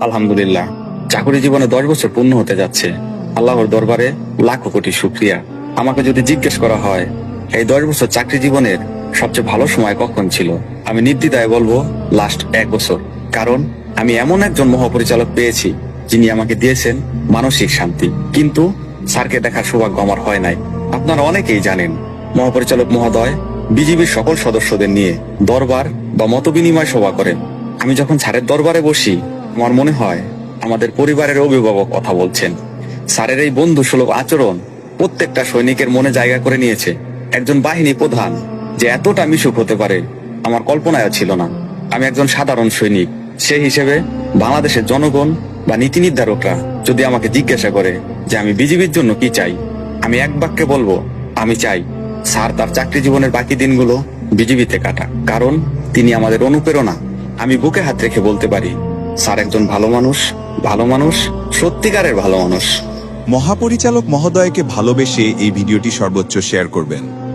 আলহামদুলিল্লাহ, চাকরি জীবনে দশ বছর পূর্ণ হতে যাচ্ছে। আল্লাহর দরবারে লাখো কোটি শুক্রিয়া। আমাকে যদি জিজ্ঞেস করা হয়, এই দশ বছর চাকরি জীবনের সবচেয়ে ভালো সময় কখন ছিল? আমি নির্দ্বিধায় বলব লাস্ট এক বছর। কারণ, আমি এমন একজন মহাপরিচালক পেয়েছি, যিনি আমাকে দিয়েছেন মানসিক শান্তি। কিন্তু, স্যারকে দেখার সৌভাগ্য আমার হয় নাই। আপনারা অনেকেই জানেন, মহাপরিচালক মহোদয় বিজিবির সকল সদস্যদের নিয়ে দরবার বা মতবিনিময় সভা করেন। আমি যখন স্যারের দরবারে বসি আমার মনে হয় আমাদের পরিবারের অভিভাবক কথা বলছেন। স্যারের এই বন্ধু সুলভ আচরণ প্রত্যেকটা সৈনিকের মনে জায়গা করে নিয়েছে। একজন বাহিনী প্রধান যে এতটা মিশুক হতে পারে, আমার কল্পনায় ছিল না। আমি একজন সাধারণ সৈনিক, সে হিসেবে বাংলাদেশের জনগণ বা নীতি নির্ধারকরা যদি আমাকে জিজ্ঞাসা করে যে আমি বিজিবির জন্য কি চাই, আমি এক বাক্যে বলব, আমি চাই, স্যার তার চাকরি জীবনের বাকি দিনগুলো বিজিবিতে কাটা। কারণ তিনি আমাদের অনুপ্রেরণা। আমি বুকে হাত রেখে বলতে পারি স্যার একজন ভালো মানুষ ভালো মানুষ, সত্যিকারের ভালো মানুষ। মহাপরিচালক মহোদয়কে ভালোবেসে এই ভিডিওটি সর্বোচ্চ শেয়ার করবেন।